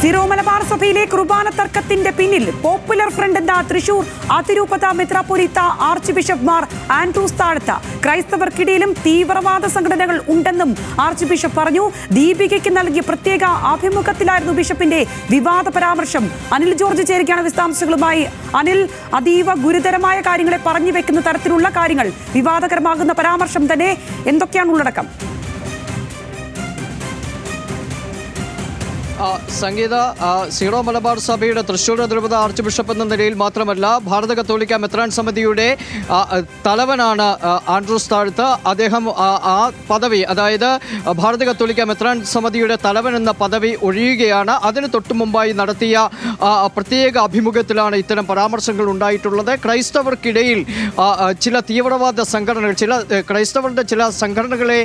Syro Malabar സഭയിലെ കുർബാന തർക്കത്തിന്റെ പിന്നിൽ popular front എന്ന തൃശൂർ? അതിരൂപത മെത്രാപ്പൊലിത്ത ആർച്ച് ബിഷപ്പ്മാർ ആൻഡ്രൂസ് താഴത്ത. ക്രൈസ്തവർക്കിടയിലും തീവ്രവാദ സംഘടനകൾ ഉണ്ടെന്നും ആർച്ച് ബിഷപ്പ് പറഞ്ഞു. ദീപികയ്ക്ക് നൽകിയ പ്രത്യേക അഭിമുഖത്തിലായിരുന്നു ബിഷപ്പിന്റെ വിവാദ പരാമർശം. അനിൽ ജോർജ് ചേരുകയാണ് വിശദാംശങ്ങളുമായി. അനിൽ അതീവ ഗുരുതരമായ കാര്യങ്ങളെ പറഞ്ഞു വെക്കുന്ന തരത്തിലുള്ള കാര്യങ്ങൾ വിവാദകരമാകുന്ന പരാമർശം തന്നെ. എന്തൊക്കെയാണ് ഉള്ളടക്കം? സംഗീത സീറോ മലബാർ സഭയുടെ തൃശ്ശൂർ അതിരൂപത ആർച്ച് ബിഷപ്പ് എന്ന നിലയിൽ മാത്രമല്ല ഭാരത കത്തോലിക്ക മെത്രാൻ സമിതിയുടെ തലവനാണ് ആൻഡ്രൂസ് താഴ്ത്ത്. അദ്ദേഹം ആ, പദവി അതായത് ഭാരത കത്തോലിക്ക മെത്രാൻ സമിതിയുടെ തലവൻ എന്ന പദവി ഒഴിയുകയാണ്. അതിന് തൊട്ടു മുമ്പായി നടത്തിയ പ്രത്യേക അഭിമുഖത്തിലാണ് ഇത്തരം പരാമർശങ്ങൾ ഉണ്ടായിട്ടുള്ളത്. ക്രൈസ്തവർക്കിടയിൽ ചില തീവ്രവാദ സംഘടനകൾ ചില ക്രൈസ്തവരുടെ ചില സംഘടനകളെ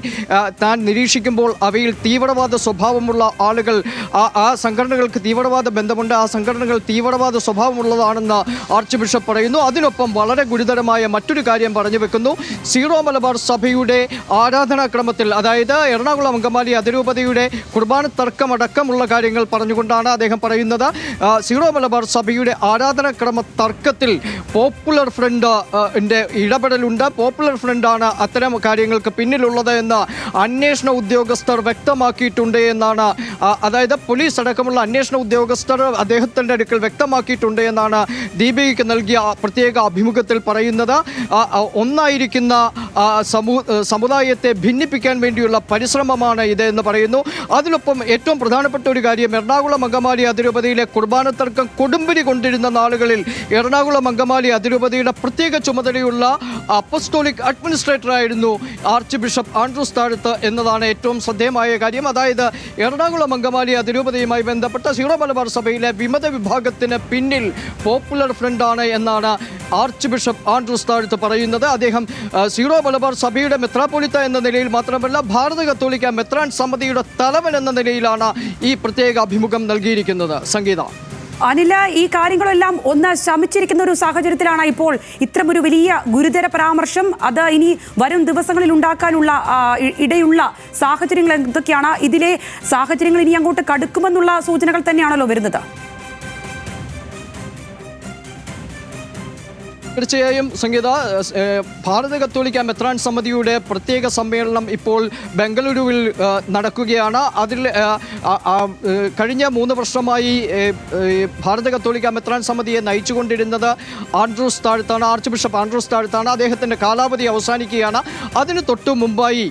താൻ നിരീക്ഷിക്കുമ്പോൾ അവയിൽ തീവ്രവാദ സ്വഭാവമുള്ള ആളുകൾ ആ ആ സംഘടനകൾക്ക് തീവ്രവാദ ബന്ധമുണ്ട്. ആ സംഘടനകൾ തീവ്രവാദ സ്വഭാവമുള്ളതാണെന്ന് ആർച്ച് ബിഷപ്പ് പറയുന്നു. അതിനൊപ്പം വളരെ ഗുരുതരമായ മറ്റൊരു കാര്യം പറഞ്ഞു വെക്കുന്നു. സീറോ മലബാർ സഭയുടെ ആരാധനാക്രമത്തിൽ അതായത് എറണാകുളം അങ്കമാലി അതിരൂപതയുടെ കുർബാന തർക്കമടക്കമുള്ള കാര്യങ്ങൾ പറഞ്ഞുകൊണ്ടാണ് അദ്ദേഹം പറയുന്നത്. സീറോ മലബാർ സഭയുടെ ആരാധനാക്രമ തർക്കത്തിൽ പോപ്പുലർ ഫ്രണ്ട് ന്റെ ഇടപെടലുണ്ട്. പോപ്പുലർ ഫ്രണ്ടാണ് അത്തരം കാര്യങ്ങൾക്ക് പിന്നിലുള്ളത് എന്ന് അന്വേഷണ ഉദ്യോഗസ്ഥർ വ്യക്തമാക്കിയിട്ടുണ്ട് എന്നാണ് അതായത് പോലീസ് അടക്കമുള്ള അന്വേഷണ ഉദ്യോഗസ്ഥർ അദ്ദേഹത്തിന്റെ അടുക്കൽ വ്യക്തമാക്കിയിട്ടുണ്ട് എന്നാണ് ദീപികയ്ക്ക് നൽകിയ പ്രത്യേക അഭിമുഖത്തിൽ പറയുന്നത്. ഒന്നായിരിക്കുന്ന സമുദായത്തെ ഭിന്നിപ്പിക്കാൻ വേണ്ടിയുള്ള പരിശ്രമമാണ് ഇത് എന്ന് പറയുന്നു. അതിനൊപ്പം ഏറ്റവും പ്രധാനപ്പെട്ട ഒരു കാര്യം എറണാകുളം അങ്കമാലി അതിരൂപതയിലെ കുർബാന തർക്കം കൊടുമ്പിരി കൊണ്ടിരുന്ന നാളുകളിൽ എറണാകുളം അങ്കമാലി അതിരൂപതയുടെ പ്രത്യേക ചുമതലയുള്ള അപ്പസ്റ്റോളിക് അഡ്മിനിസ്ട്രേറ്റർ ആയിരുന്നു ആർച്ച് ബിഷപ്പ് ആൻഡ്രൂസ് താഴത്ത് എന്നതാണ് ഏറ്റവും ശ്രദ്ധേയമായ കാര്യം. അതായത് എറണാകുളം അങ്കമാലി അതിരൂപതയുമായി ബന്ധപ്പെട്ട സീറോ മലബാർ സഭയിലെ വിമത വിഭാഗത്തിന് പിന്നിൽ പോപ്പുലർ ഫ്രണ്ടാണ് എന്നാണ് ആർച്ച് ബിഷപ്പ് ആൻഡ്രൂസ് താഴത്ത് പറയുന്നത്. അദ്ദേഹം സീറോ മലബാർ സഭയുടെ മെത്രാപ്പൊലിത്ത എന്ന നിലയിൽ മാത്രമല്ല ഭാരത കത്തോലിക്ക മെത്രാൻ സമിതിയുടെ തലവൻ എന്ന നിലയിലാണ് ഈ പ്രത്യേക അഭിമുഖം നൽകിയിരിക്കുന്നത്. സംഗീത. അനില ഈ കാര്യങ്ങളെല്ലാം ഒന്ന് ശമിച്ചിരിക്കുന്ന ഒരു സാഹചര്യത്തിലാണ് ഇപ്പോൾ ഇത്തരമൊരു വലിയ ഗുരുതര പരാമർശം. അത് ഇനി വരും ദിവസങ്ങളിൽ ഉണ്ടാക്കാനുള്ള ഇടയുള്ള സാഹചര്യങ്ങൾ എന്തൊക്കെയാണ്? ഇതിലെ സാഹചര്യങ്ങൾ ഇനി അങ്ങോട്ട് കടുക്കുമെന്നുള്ള സൂചനകൾ തന്നെയാണല്ലോ വരുന്നത്. തീർച്ചയായും സംഗീത ഭാരത കത്തോലിക്ക മെത്രാൻ സമിതിയുടെ പ്രത്യേക സമ്മേളനം ഇപ്പോൾ ബംഗളൂരുവിൽ നടക്കുകയാണ്. അതിൽ കഴിഞ്ഞ മൂന്ന് വർഷമായി ഭാരത കത്തോലിക്ക മെത്രാൻ സമിതിയെ നയിച്ചുകൊണ്ടിരുന്നത് ആൻഡ്രൂസ് താഴ്ത്താണ് ആർച്ച് ബിഷപ്പ് ആൻഡ്രൂസ് താഴ്ത്താണ്. അദ്ദേഹത്തിന്റെ കാലാവധി അവസാനിക്കുകയാണ്. അതിന് തൊട്ടു മുമ്പായി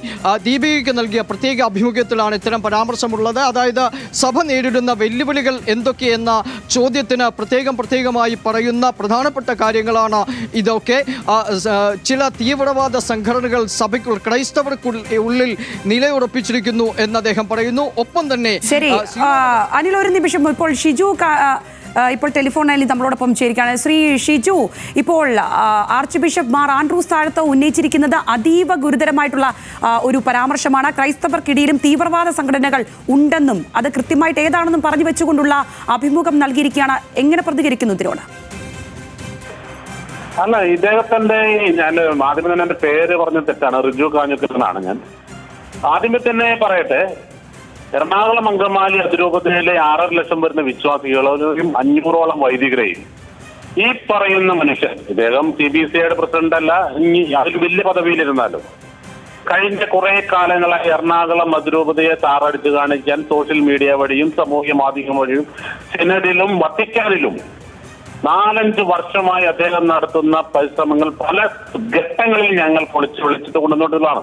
ദീപികയ്ക്ക് നൽകിയ പ്രത്യേക അഭിമുഖ്യത്തിലാണ് ഇത്തരം പരാമർശമുള്ളത്. അതായത് സഭ നേരിടുന്ന വെല്ലുവിളികൾ എന്തൊക്കെയെന്ന ചോദ്യത്തിന് പ്രത്യേകം പ്രത്യേകമായി പറയുന്ന പ്രധാനപ്പെട്ട കാര്യങ്ങളാണ് ഇതൊക്കെ ചില തീവ്രവാദ സംഘടനകൾ സഭയ്ക്കുൾ ക്രൈസ്തവർക്കുള്ളിൽ ഉള്ളിൽ നിലയുറപ്പിച്ചിരിക്കുന്നു എന്ന് അദ്ദേഹം പറയുന്നു. ഒപ്പം തന്നെ ശരി അനിൽ ഒരു നിമിഷം. ഇപ്പോൾ ഷിജു ഇപ്പോൾ ടെലിഫോൺ ലൈനിൽ നമ്മളോടൊപ്പം ചേരുകയാണ്. ശ്രീ ഷിജു ഇപ്പോൾ ആർച്ച് ബിഷപ്പ് മാർ ആൻഡ്രൂസ് താഴത്ത് ഉന്നയിച്ചിരിക്കുന്നത് അതീവ ഗുരുതരമായിട്ടുള്ള ഒരു പരാമർശമാണ്. ക്രൈസ്തവർക്കിടയിലും തീവ്രവാദ സംഘടനകൾ ഉണ്ടെന്നും അത് കൃത്യമായിട്ട് ഏതാണെന്നും പറഞ്ഞു വെച്ചുകൊണ്ടുള്ള അഭിമുഖം നൽകിയിരിക്കുകയാണ്. എങ്ങനെ പ്രതികരിക്കുന്നു ഇതിനോട്? അല്ല ഇദ്ദേഹത്തിന്റെ ഞാൻ ആദ്യമേ തന്നെ എന്റെ പേര് പറഞ്ഞ തെറ്റാണ്. റിജു കാഞ്ഞുക്കെന്നാണ് ഞാൻ. ആദ്യമേ തന്നെ പറയട്ടെ എറണാകുളം അങ്കമാലി അതിരൂപതയിലെ ആറര ലക്ഷം വരുന്ന വിശ്വാസികളും അഞ്ഞൂറോളം വൈദികരെയും ഈ പറയുന്ന മനുഷ്യൻ ഇദ്ദേഹം സി ബി സി ഐയുടെ പ്രസിഡന്റ് അല്ല ഇനി അതിൽ വലിയ പദവിയിലിരുന്നാലും കഴിഞ്ഞ കുറെ കാലങ്ങളായി എറണാകുളം അതിരൂപതയെ താറടിച്ച് കാണിക്കാൻ സോഷ്യൽ മീഡിയ വഴിയും സാമൂഹ്യ മാധ്യമം വഴിയും സെനഡിലും വത്തിക്കാനിലും നാലഞ്ച് വർഷമായി അദ്ദേഹം നടത്തുന്ന പരിശ്രമങ്ങൾ പല ഘട്ടങ്ങളിൽ ഞങ്ങൾ പൊളിച്ചു വിളിച്ചിട്ട് കൊണ്ടുവന്നിട്ടുള്ളതാണ്.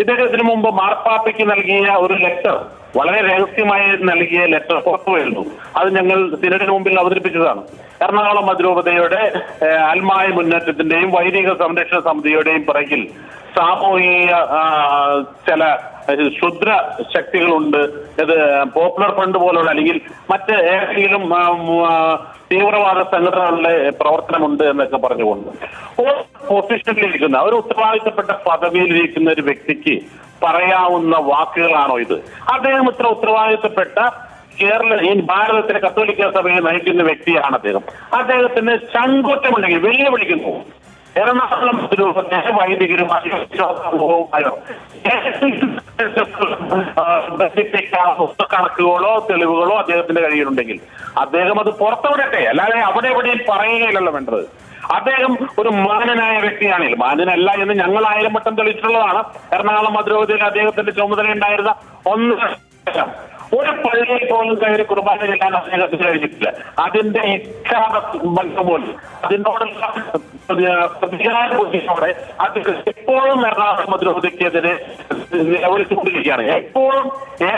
ഇദ്ദേഹത്തിന് മുമ്പ് മാർപ്പാപ്പയ്ക്ക് നൽകിയ ഒരു ലെറ്റർ വളരെ രഹസ്യമായി നൽകിയ ലെറ്റർ പുറത്തുവരുന്നു അത് ഞങ്ങൾ സിനഡിന് മുമ്പിൽ അവതരിപ്പിച്ചതാണ്. എറണാകുളം അതിരൂപതയുടെ ആത്മായ മുന്നേറ്റത്തിന്റെയും വൈദിക സംരക്ഷണ സമിതിയുടെയും പിറകിൽ സാമൂഹിക ചില ക്ഷുദ്ര ശക്തികളുണ്ട്. ഇത് പോപ്പുലർ ഫ്രണ്ട് പോലുള്ള അല്ലെങ്കിൽ മറ്റ് ഏതെങ്കിലും തീവ്രവാദ സംഘടനകളുടെ പ്രവർത്തനമുണ്ട് എന്നൊക്കെ പറഞ്ഞുകൊണ്ട്. പൊസിഷനിലിരിക്കുന്ന ഒരു ഉത്തരവാദിത്തപ്പെട്ട പദവിയിലിരിക്കുന്ന ഒരു വ്യക്തിക്ക് പറയാവുന്ന വാക്കുകളാണോ ഇത്? അദ്ദേഹം ഇത്ര ഉത്തരവാദിത്തപ്പെട്ട കേരള ഈ ഭാരതത്തിലെ കത്തോലിക്ക സഭയെ നയിക്കുന്ന വ്യക്തിയാണ് അദ്ദേഹം. അദ്ദേഹത്തിന് ചങ്കൂറ്റമുണ്ടെങ്കിൽ വെല്ലുവിളിക്കുന്നു. എറണാകുളം രൂപത്തെ വൈദികരും കണക്കുകളോ തെളിവുകളോ അദ്ദേഹത്തിന്റെ കയ്യിലുണ്ടെങ്കിൽ അദ്ദേഹം അത് പുറത്തുവിടട്ടെ. അല്ലാതെ അവിടെ എവിടെയും പറയുകയില്ലല്ലോ വേണ്ടത് അദ്ദേഹം ഒരു മാനനായ വ്യക്തിയാണ് മാനനല്ല എന്ന് ഞങ്ങൾ ആയിരം വട്ടം തെളിയിച്ചിട്ടുള്ളതാണ്. എറണാകുളം മധുരോഗതിയിൽ അദ്ദേഹത്തിന്റെ ചുമതല ഉണ്ടായിരുന്ന ഒന്ന് ഒരു പള്ളിയിൽ പോലും കയറി കുർബാന ചെല്ലാൻ അദ്ദേഹത്തിന് കഴിഞ്ഞിട്ടില്ല. അതിന്റെ ഇച്ഛാത പോലും അതിനോടുള്ള പ്രതികാര ബുദ്ധിയോടെ അദ്ദേഹം എപ്പോഴും എറണാകുളം മധുരവതിക്കെതിരെ നിലവിളിച്ചുകൊണ്ടിരിക്കുകയാണ്. എപ്പോഴും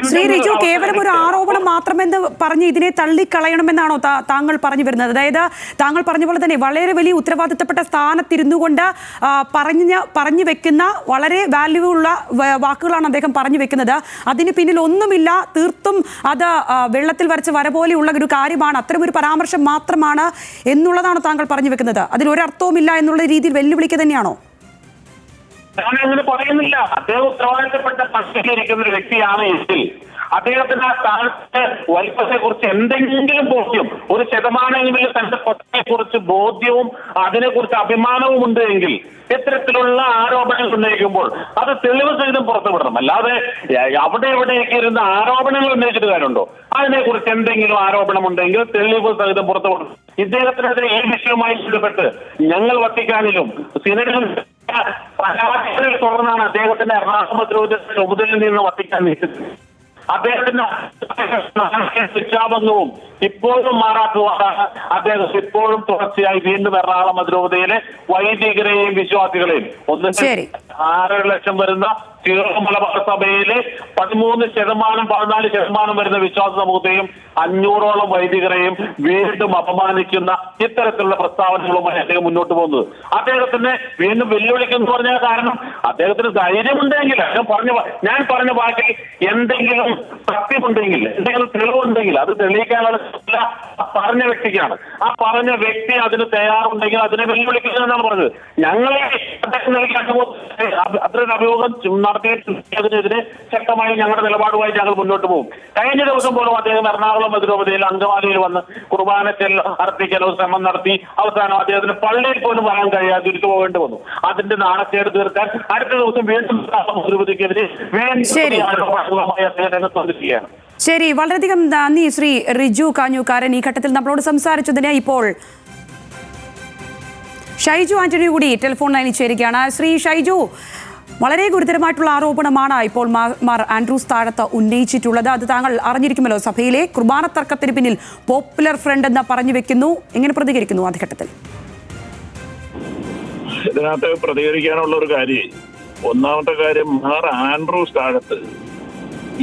ശ്രീ റിജു കേവലം ഒരു ആരോപണം മാത്രമെന്ന് പറഞ്ഞ് ഇതിനെ തള്ളിക്കളയണമെന്നാണോ താങ്കൾ പറഞ്ഞു വരുന്നത് അതായത് താങ്കൾ പറഞ്ഞ പോലെ തന്നെ വളരെ വലിയ ഉത്തരവാദിത്തപ്പെട്ട സ്ഥാനത്തിരുന്നു കൊണ്ട് പറഞ്ഞ പറഞ്ഞു വെക്കുന്ന വളരെ വാല്യൂ ഉള്ള വാക്കുകളാണ് അദ്ദേഹം പറഞ്ഞു വെക്കുന്നത്. അതിന് പിന്നിൽ ഒന്നുമില്ല തീർത്തും അത് വെള്ളത്തിൽ വരച്ച വര പോലെയുള്ള ഒരു കാര്യമാണ്. അത്തരം ഒരു പരാമർശം മാത്രമാണ് എന്നുള്ളതാണ് താങ്കൾ പറഞ്ഞു വെക്കുന്നത്. അതിൽ ഒരർത്ഥവുമില്ല എന്നുള്ള രീതിയിൽ വെല്ലുവിളിക്കുക തന്നെയാണോ? ഞാൻ അങ്ങനെ പറയുന്നില്ല. അദ്ദേഹം ഉത്തരവാദിത്തപ്പെട്ട പദവിയിലിരിക്കുന്ന ഒരു വ്യക്തിയാണ് എങ്കിൽ അദ്ദേഹത്തിന് ആ സ്ഥാനത്തെ വലിപ്പത്തെ കുറിച്ച് എന്തെങ്കിലും ബോധ്യം ഒരു ശതമാനമെങ്കിലും തന്റെ പദവിയെ കുറിച്ച് ബോധ്യവും അതിനെക്കുറിച്ച് അഭിമാനവും ഉണ്ട് എങ്കിൽ ഇത്തരത്തിലുള്ള ആരോപണങ്ങൾ ഉന്നയിക്കുമ്പോൾ അത് തെളിവ് സഹിതം പുറത്തുവിടണം. അല്ലാതെ അവിടെ എവിടെയൊക്കെ ഇരുന്ന് ആരോപണങ്ങൾ ഉന്നയിച്ചിട്ട് കാര്യമുണ്ടോ? അതിനെക്കുറിച്ച് എന്തെങ്കിലും ആരോപണം ഉണ്ടെങ്കിൽ തെളിവ് സഹിതം പുറത്തുവിടണം. ഇദ്ദേഹത്തിനെതിരെ ഈ വിഷയവുമായി ബന്ധപ്പെട്ട് ഞങ്ങൾ വത്തിക്കാനിലും സിനഡിലും പരാതികളെ തുടർന്നാണ് അദ്ദേഹത്തിന്റെ എറണാകുളത്ത് ചുമതലയിൽ നിന്ന് വത്തിക്കാൻ നീക്കുന്നത് അദ്ദേഹത്തിന്റെ ശിക്ഷാബന്ധവും ഇപ്പോഴും മാറാത്തതാണ് അദ്ദേഹം ഇപ്പോഴും തുടർച്ചയായി വീണ്ടും എറണാകുളം അതിരൂപതയിലെ വൈദികരെയും വിശ്വാസികളെയും ഒന്നും. ആറര ലക്ഷം വരുന്ന സീറോ മലബാർ സഭയിലെ പതിമൂന്ന് ശതമാനം പതിനാല് ശതമാനം വരുന്ന വിശ്വാസ സമൂഹത്തെയും അഞ്ഞൂറോളം വൈദികരെയും വീണ്ടും അപമാനിക്കുന്ന ഇത്തരത്തിലുള്ള പ്രസ്താവനകളുമായി അദ്ദേഹം മുന്നോട്ട് പോകുന്നത്. അദ്ദേഹത്തിന് വീണ്ടും വെല്ലുവിളിക്കുന്നു പറഞ്ഞ കാരണം അദ്ദേഹത്തിന് ധൈര്യമുണ്ടെങ്കിൽ അദ്ദേഹം പറഞ്ഞ ഞാൻ പറഞ്ഞ വാക്കിൽ എന്തെങ്കിലും സത്യമുണ്ടെങ്കിൽ എന്തെങ്കിലും തെളിവുണ്ടെങ്കിൽ അത് തെളിയിക്കാനുള്ള പറഞ്ഞ വ്യക്തിക്കാണ്. ആ പറഞ്ഞ വ്യക്തി അതിന് തയ്യാറുണ്ടെങ്കിൽ അതിനെ വെല്ലുവിളിക്കുന്നതെന്നാണ് പറഞ്ഞത്. ഞങ്ങളെ അദ്ദേഹം നൽകിയ അഭിമുഖം അത്രയും അഭിമുഖം നടത്തിയതിനെതിരെ ശക്തമായി ഞങ്ങളുടെ നിലപാടുമായി ഞങ്ങൾ മുന്നോട്ട് പോകും. കഴിഞ്ഞ ദിവസം പോലും അദ്ദേഹം എറണാകുളം അതിരൂപതയിൽ അങ്കമാലിയിൽ വന്ന് കുർബാന ചെല്ല അർപ്പിക്കാൻ ശ്രമം നടത്തി അവസാനം അദ്ദേഹത്തിന് പള്ളിയിൽ പോലും വരാൻ കഴിയാതെ തിരിച്ചു പോകേണ്ടി വന്നു. അതിന്റെ നാണക്കേട് തീർക്കാൻ അടുത്ത ദിവസം വീണ്ടും അതിരൂപതയ്ക്കെതിരെ വേണ്ടിയാണ് വീണ്ടും ആരോപണങ്ങളുമായി അദ്ദേഹം രംഗത്ത് വന്നിരിക്കുകയാണ്. ശരി വളരെയധികം നന്ദി ശ്രീ റിജു കാഞ്ഞുകാരൻ ഈ ഘട്ടത്തിൽ നമ്മളോട് സംസാരിച്ചതിന്. ഇപ്പോൾ ഷൈജു ആന്റണി കൂടി ടെലിഫോൺ ലൈനിൽ ചേരുകയാണ്. ശ്രീ ഷൈജു വളരെ ഗുരുതരമായിട്ടുള്ള ആരോപണമാണ് ഇപ്പോൾ മാർ ആൻഡ്രൂസ് താഴത്ത് ഉന്നയിച്ചിട്ടുള്ളത്. അത് താങ്കൾ അറിഞ്ഞിരിക്കുമല്ലോ സഭയിലെ കുർബാന തർക്കത്തിന് പിന്നിൽ പോപ്പുലർ ഫ്രണ്ട് എന്ന് പറഞ്ഞു വെക്കുന്നു. എങ്ങനെ പ്രതികരിക്കുന്നു ആദ്യഘട്ടത്തിൽ? ഇതിനകത്ത് പ്രതികരിക്കാനുള്ള ഒരു കാര്യം ഒന്നാമത്തെ കാര്യം മാർ ആൻഡ്രൂസ് താഴത്ത്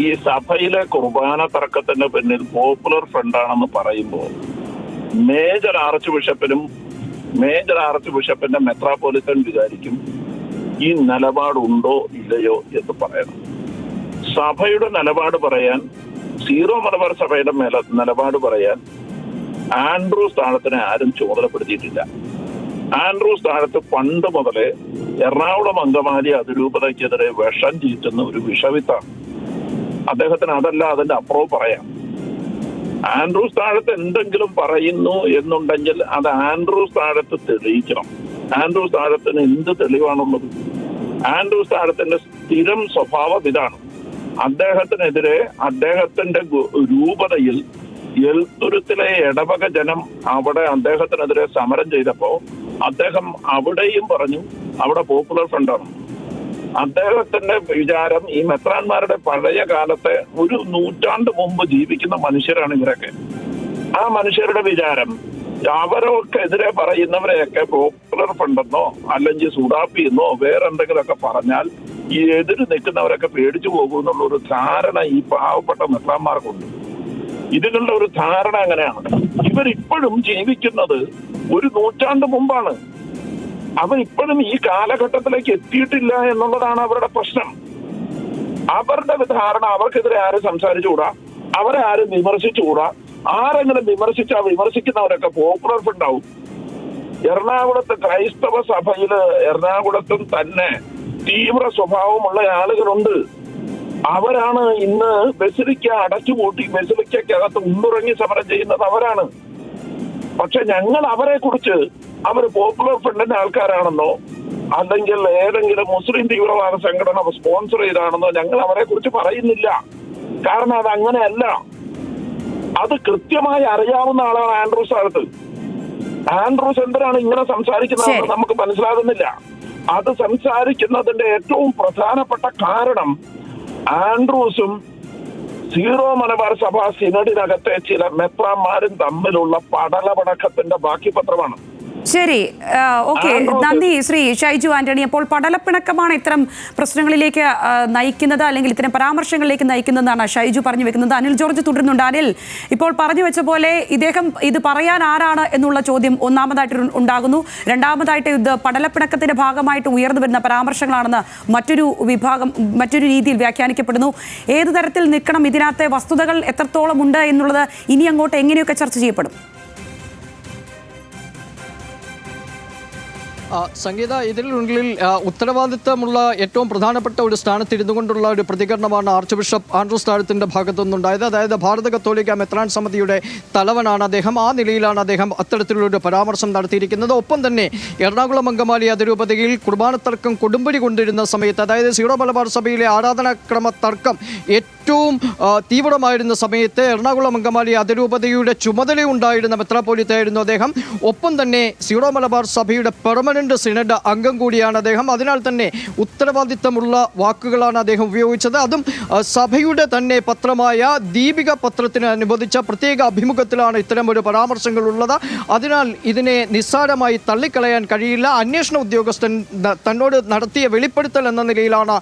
ഈ സഭയിലെ കുർബാന തർക്കത്തിന്റെ പിന്നിൽ പോപ്പുലർ ഫ്രണ്ടാണെന്ന് പറയുമ്പോൾ മേജർ ആർച്ച് ബിഷപ്പിനും മേജർ ആർച്ച് ബിഷപ്പിന്റെ മെത്രാപോലിത്തൻ വിചാരിക്കും ഈ നിലപാടുണ്ടോ ഇല്ലയോ എന്ന് പറയണം. സഭയുടെ നിലപാട് പറയാൻ സീറോ മലബാർ സഭയുടെ മേല നിലപാട് പറയാൻ ആൻഡ്രൂ സ്ഥാനത്തിനെ ആരും ചുമതലപ്പെടുത്തിയിട്ടില്ല. ആൻഡ്രൂ സ്ഥാനത്ത് പണ്ട് മുതലേ എറണാകുളം അങ്കമാലി അതിരൂപതയ്ക്കെതിരെ വിഷം ചീറ്റുന്ന ഒരു വിഷവിത്താണ്. അദ്ദേഹത്തിന് അതല്ല അതിന്റെ അപ്പുറവും പറയാം. ആൻഡ്രൂ സ്ഥാനത്ത് എന്തെങ്കിലും പറയുന്നു എന്നുണ്ടെങ്കിൽ അത് ആൻഡ്രൂ സ്ഥാനത്ത് തെളിയിക്കണം. ആൻഡ്രൂ സ്ഥാനത്തിന് എന്ത് തെളിവാണുള്ളത്? ആൻഡ്രൂസ് താരത്തിന്റെ സ്ഥിരം സ്വഭാവം ഇതാണ്. അദ്ദേഹത്തിനെതിരെ അദ്ദേഹത്തിന്റെ രൂപതയിൽ എൽത്തുരുത്തിലെ ഇടവക ജനം അവിടെ അദ്ദേഹത്തിനെതിരെ സമരം ചെയ്തപ്പോ അദ്ദേഹം അവിടെയും പറഞ്ഞു അവിടെ പോപ്പുലർ ഫ്രണ്ടാണ് അദ്ദേഹത്തിന്റെ വിചാരം ഈ മെത്രാന്മാരുടെ പഴയ കാലത്തെ ഒരു നൂറ്റാണ്ട് മുമ്പ് ജീവിക്കുന്ന മനുഷ്യരാണ് ഇവരൊക്കെ. ആ മനുഷ്യരുടെ വിചാരം അവരൊക്കെ എതിരെ പറയുന്നവരെയൊക്കെ പോപ്പുലർ ഫണ്ടെന്നോ അല്ലെങ്കിൽ സുഡാപ്പി എന്നോ വേറെ എന്തെങ്കിലുമൊക്കെ പറഞ്ഞാൽ ഈ എതിര് നിൽക്കുന്നവരൊക്കെ പേടിച്ചു പോകുമെന്നുള്ള ഒരു ധാരണ ഈ പാവപ്പെട്ട മെത്രാന്മാർക്കുണ്ട്. ഇതിനുള്ള ഒരു ധാരണ അങ്ങനെയാണ്. ഇവരിപ്പോഴും ജീവിക്കുന്നത് ഒരു നൂറ്റാണ്ട് മുമ്പാണ്. അവരിപ്പോഴും ഈ കാലഘട്ടത്തിലേക്ക് എത്തിയിട്ടില്ല എന്നുള്ളതാണ് അവരുടെ പ്രശ്നം. അവരുടെ ധാരണ അവർക്കെതിരെ ആരും സംസാരിച്ചുകൂടാ. അവരെ ആരും വിമർശിച്ചുകൂടാ. ആരെങ്കിലും വിമർശിച്ചാൽ വിമർശിക്കുന്നവരൊക്കെ പോപ്പുലർ ഉണ്ടാവും എറണാകുളത്ത് ക്രൈസ്തവ സഭയിൽ എറണാകുളത്തും തന്നെ തീവ്ര സ്വഭാവമുള്ള ആളുകളുണ്ട്. അവരാണ് ഇന്ന് ബസിലിക്ക അടച്ചുപൂട്ടി ബസിലിക്കകത്ത് ഉണ്ടുറങ്ങി സമരം ചെയ്യുന്നത് അവരാണ്. പക്ഷെ ഞങ്ങൾ അവരെ കുറിച്ച് അവർ പോപ്പുലർ ഫ്രണ്ടിന്റെ ആൾക്കാരാണെന്നോ അല്ലെങ്കിൽ ഏതെങ്കിലും മുസ്ലിം തീവ്രവാദ സംഘടന സ്പോൺസർ ചെയ്താണെന്നോ ഞങ്ങൾ അവരെ കുറിച്ച് പറയുന്നില്ല. കാരണം അത് അങ്ങനെയല്ല. അത് കൃത്യമായി അറിയാവുന്ന ആളാണ് ആൻഡ്രൂസ് അടുത്ത് ആൻഡ്രൂസ് എന്തിനാണ് ഇങ്ങനെ സംസാരിക്കുന്നത്. നമുക്ക് മനസ്സിലാകുന്നില്ല. അത് സംസാരിക്കുന്നതിന്റെ ഏറ്റവും പ്രധാനപ്പെട്ട കാരണം ആൻഡ്രൂസും സീറോ മലബാർ സഭ സിനഡിനകത്തെ ചില മെത്രാന്മാരും തമ്മിലുള്ള പടലപടക്കത്തിന്റെ ബാക്കി പത്രമാണ് ശരി. ഓക്കെ. നന്ദി ശ്രീ ഷൈജു ആന്റണി. അപ്പോൾ പടലപ്പിണക്കമാണ് ഇത്തരം പ്രശ്നങ്ങളിലേക്ക് നയിക്കുന്നത് അല്ലെങ്കിൽ ഇത്തരം പരാമർശങ്ങളിലേക്ക് നയിക്കുന്നതാണ് ഷൈജു പറഞ്ഞു വെക്കുന്നത്. അനിൽ ജോർജ് തുടരുന്നുണ്ട്. അനിൽ ഇപ്പോൾ പറഞ്ഞു വെച്ച പോലെ ഇദ്ദേഹം ഇത് പറയാൻ ആരാണ് എന്നുള്ള ചോദ്യം ഒന്നാമതായിട്ട് ഉണ്ടാകുന്നു. രണ്ടാമതായിട്ട് ഇത് പടലപ്പിണക്കത്തിന്റെ ഭാഗമായിട്ട് ഉയർന്നു വരുന്ന പരാമർശങ്ങളാണെന്ന് മറ്റൊരു വിഭാഗം മറ്റൊരു രീതിയിൽ വ്യാഖ്യാനിക്കപ്പെടുന്നു. ഏത് തരത്തിൽ നിൽക്കണം? ഇതിനകത്തെ വസ്തുതകൾ എത്രത്തോളം ഉണ്ട് എന്നുള്ളത് ഇനി അങ്ങോട്ട് എങ്ങനെയൊക്കെ ചർച്ച ചെയ്യപ്പെടും? സംഗീത ഇതിനുള്ളിൽ ഉത്തരവാദിത്തമുള്ള ഏറ്റവും പ്രധാനപ്പെട്ട ഒരു സ്ഥാനത്തിരുന്നു കൊണ്ടുള്ള ഒരു പ്രതികരണമാണ് ആർച്ച് ബിഷപ്പ് ആൻഡ്രൂസ് താഴത്തിന്റെ ഭാഗത്തു നിന്നുണ്ടായത് അതായത് ഭാരത കത്തോലിക്ക മെത്രാൻ സമിതിയുടെ തലവനാണ് അദ്ദേഹം. ആ നിലയിലാണ് അദ്ദേഹം അത്തരത്തിലുള്ളൊരു പരാമർശം നടത്തിയിരിക്കുന്നത്. ഒപ്പം തന്നെ എറണാകുളം അങ്കമാലി അതിരൂപതയിൽ കുർബാനത്തർക്കം കൊടുമ്പടി കൊണ്ടിരുന്ന സമയത്ത് അതായത് സീറോ മലബാർ സഭയിലെ ആരാധനാക്രമ തർക്കം ഏറ്റവും തീവ്രമായിരുന്ന സമയത്ത് എറണാകുളം അങ്കമാലി അതിരൂപതയുടെ ചുമതലയുണ്ടായിരുന്ന മെത്രാപ്പോലിത്തായിരുന്നു അദ്ദേഹം. ഒപ്പം തന്നെ സീറോ മലബാർ സഭയുടെ പെർമനന്റ് സിനഡ് അംഗം കൂടിയാണ് അദ്ദേഹം. അതിനാൽ തന്നെ ഉത്തരവാദിത്തമുള്ള വാക്കുകളാണ് അദ്ദേഹം ഉപയോഗിച്ചത്. അതും സഭയുടെ തന്നെ പത്രമായ ദീപിക പത്രത്തിന് അനുവദിച്ച പ്രത്യേക അഭിമുഖത്തിലാണ് ഇത്തരം ഒരു പരാമർശങ്ങൾ ഉള്ളത്. അതിനാൽ ഇതിനെ നിസ്സാരമായി തള്ളിക്കളയാൻ കഴിയില്ല. അന്വേഷണ ഉദ്യോഗസ്ഥൻ തന്നോട് നടത്തിയ വെളിപ്പെടുത്തൽ എന്ന നിലയിലാണ്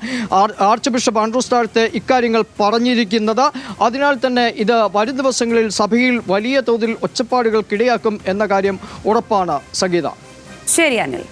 ആർച്ച് ബിഷപ്പ് ആൻഡ്രൂസ് താഴത്ത് ഇക്കാര്യങ്ങൾ പറഞ്ഞിരിക്കുന്നത്. അതിനാൽ തന്നെ ഇത് വരും ദിവസങ്ങളിൽ സഭയിൽ വലിയ തോതിൽ ഒച്ചപ്പാടുകൾക്കിടയാക്കും എന്ന കാര്യം ഉറപ്പാണ് സംഗീത. ശരി അനിൽ.